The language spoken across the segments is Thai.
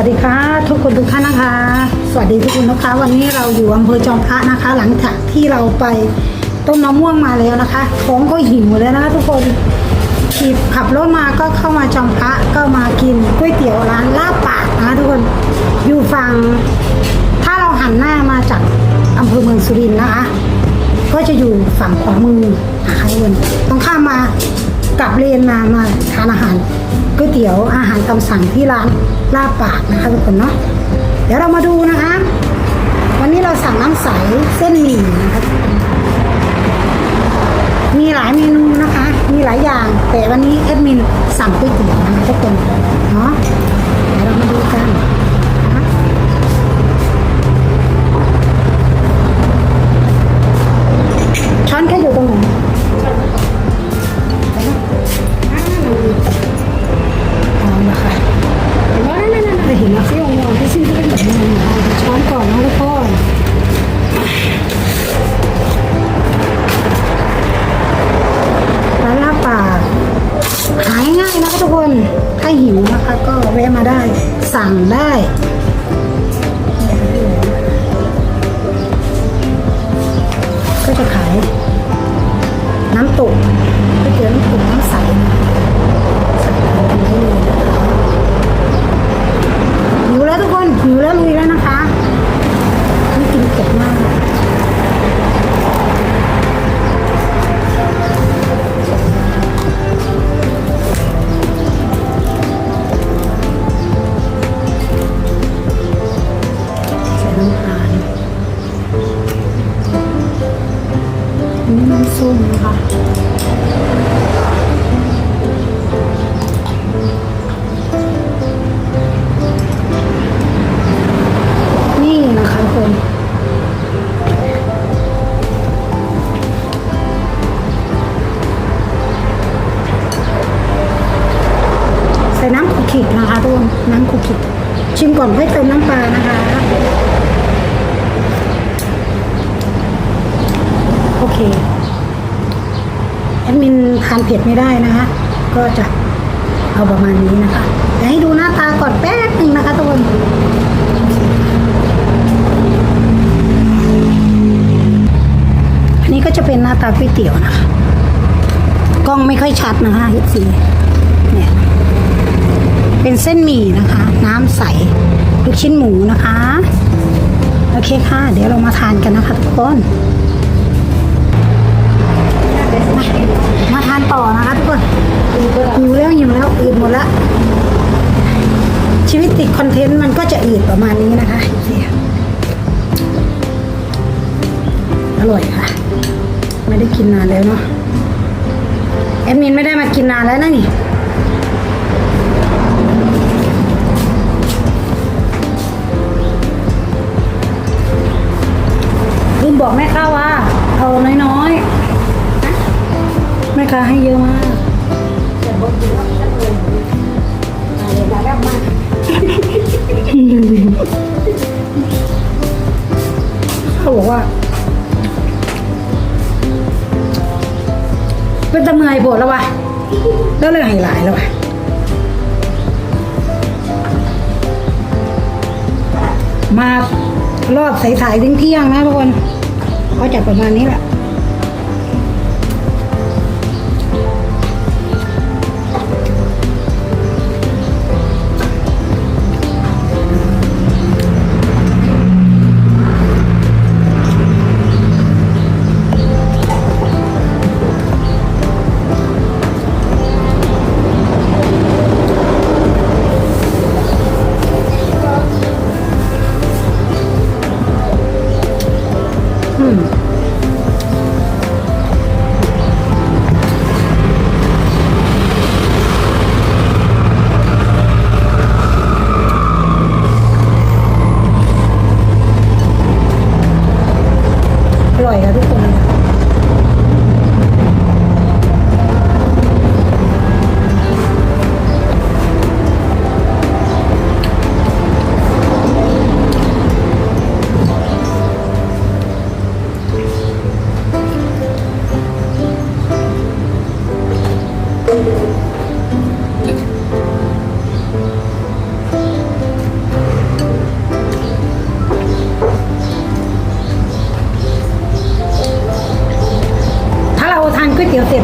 วัสดีค่ะทุกคนทุกท่านนะคะ สวัสดีทุกคนนะคะ วันนี้เราอยู่อำเภอจอมพระนะคะ หลังจากที่เราไปต้มนมะม่วงมาแล้วนะคะท้องก็หิวแล้วนะคะทุกคนขี่ขับรถมาก็เข้ามาจอมพระก็มากินก๋วยเตี๋ยวร้านลาบปากนะคะทุกคนอยู่ฝั่งถ้าเราหันหน้ามาจากอำเภอเมืองสุรินทร์นะคะ ก็จะอยู่ฝั่งขวามือนะคะทุกคนต้องข้ามมากลับเลนมามาทานอาหาร ก๋วยเตี๋ยวอาหารตามสั่งที่ร้านลาบปากนะคะทุกคนเนาะเดี๋ยวเรามาดูนะคะ วันนี้เราสั่งน้ำใสเส้นหมี่นะคะมีหลายเมนูนะคะ มีหลายอย่าง แต่วันนี้แอดมินสั่งก๋วยเตี๋ยวนะคะทุกคนเนาะเดี๋ยวเรามาดูกันช้อนแค่อยู่ตรงไหน นะคะก็แวะมาได้ สั่งได้ก็จะขาย น้ำตกก๋วยเตี๋ยวน้ำตกน้ำใสนะสั่งทานกันได้เลยนะคะหิวแล้วทุกคนหิวแล้วลุยแล้ว ทานเผ็ดไม่ได้นะคะก็จะเอาประมาณนี้นะคะเดี๋ยวให้ดูหน้าตาก่อนแป๊บหนึ่งนะคะทุกคนอันนี้ก็จะเป็นหน้าตาก๋วยเตี๋ยวนะคะกล้องไม่ค่อยชัดนะคะเห็นสีเนี่ยเป็นเส้นหมี่นะคะ น้ำใสลูกชิ้นหมูนะคะ โอเคค่ะ เดี๋ยวเรามาทานกันนะคะทุกคน มาทานต่อนะคะทุกคนหิวแล้วหิวแล้วอืดหมดแล้วชีวิตติดคอนเทนต์มันก็จะอืดประมาณนี้นะคะอร่อยค่ะ ไม่ได้กินนานแล้วเนาะแอดมินไม่ได้มากินนานแล้วนะนี่ลืมบอกแม่ค้าว่าเอาน้อยๆ ค้าให้เยอะมากเขาบอกว่าเป็นตะเมยปวดแล้ววะแล้วเลยให้หลายแล้ววะมารอบสายๆถึงเที่ยงนะทุกคนก็จะประมาณนี้แหละ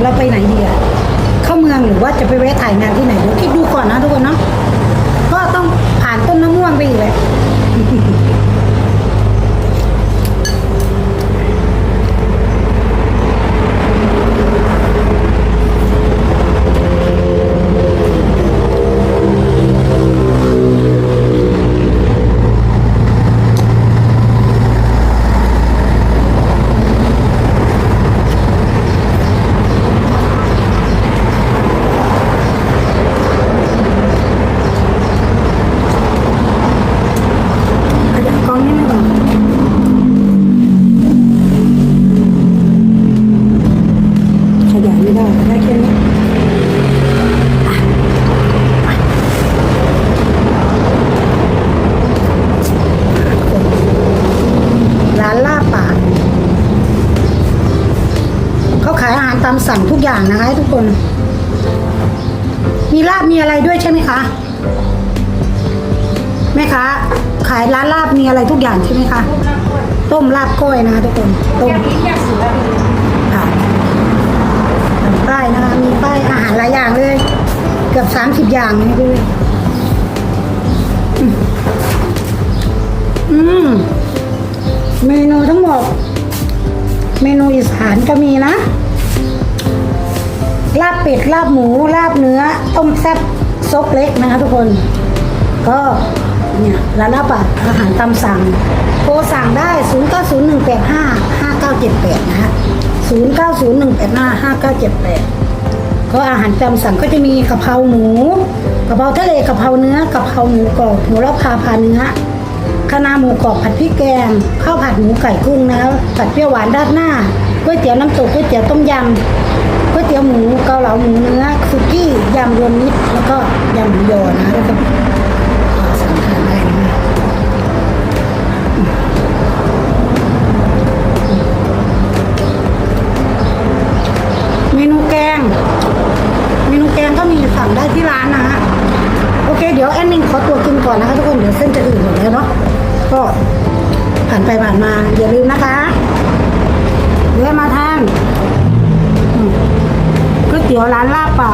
เราไปไหนดีอะเข้าเมืองหรือว่าจะไปแวะถ่ายงานที่ไหนเดี๋ยวคิดดูก่อนนะทุกคนเนาะก็ต้องผ่านต้นมะม่วงไปอีกเลย ขยับกล้องนิดนึงก่อนขยายไม่ได้ได้แค่นี้อะร้านลาบปากเขาขายอาหารตาม สั่งทุกอย่างนะคะทุกคน มีลาบมีอะไรด้วยใช่ไหมคะแม่ค้าขายร้านลาบมีอะไรทุกอย่างใช่ไหมคะต้มลาบก้อยนะคะทุกคนต้มค่ะป้ายนะคะมีป้ายอาหารหลายอย่างเลย เกือบสามสิบอย่างเลยด้วยอือืมเมนูทั้งหมดเมนูอีสานก็มีนะ ลาบเป็ดลาบหมูลาบเนื้อ ต้มแซ่บซกเล็กนะคะทุกคน ก็เนี่ยร้านลาบอะอาหารตามสั่งโทรสั่งได้ 0 9 0 1 8 5 5 9 7 8 นะฮะ 0 9 0 1 8 5 5 9 7 8 ก็อาหารตามสั่งก็จะมีกะเพราหมูกะเพราทะเลกะเพราเนื้อกะเพราหมูกรอบหัวละพาพาเนื้อ คะน้าหมูกรอบผัดพริกแกงข้าวผัดหมูไก่กุ้งนะผัดเปรี้ยวหวานราดหน้าก๋วยเตี๋ยวน้ำตกก๋วยเตี๋ยวต้มยำก๋วยเตี๋ยวหมูเกาเหลาหมูเนื้อสุกี้ยำรวมมิตรแล้วก็ยำหมูยอนะแล้วก็สั่งทานได้นะ ตี๋ยวร้านลาบป่า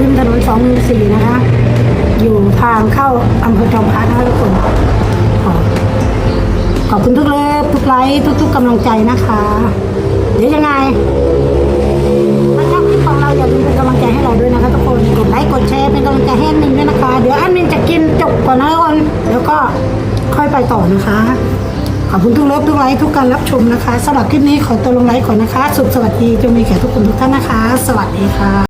ริมถนนสองหนึ่งสี่นะคะ อยู่ทางเข้าอำเภอจอมพระนะคะทุกคนขอบคุณทุกเลิฟทุกไลค์ทุกๆกำลังใจนะคะ เดี๋ยวยังไงถ้าชอบคลิปของเราอย่าลืมเป็นกำลังใจให้เราด้วยนะคะทุกคนกดไลค์กดแชร์เป็นกำลังใจให้แอดมินด้วยนะคะ เดี๋ยวแอดมินจะกินจบก่อนนะทุกคนแล้วก็ค่อยไปต่อนะคะ ขอบคุณทุกเลิฟทุกไลค์ทุกการรับชมนะคะสำหรับคลิปนี้ขอตัวลงไลค์ก่อนนะคะ สุขสวัสดีจงมีแก่ทุกคนทุกท่านนะคะ สวัสดีค่ะ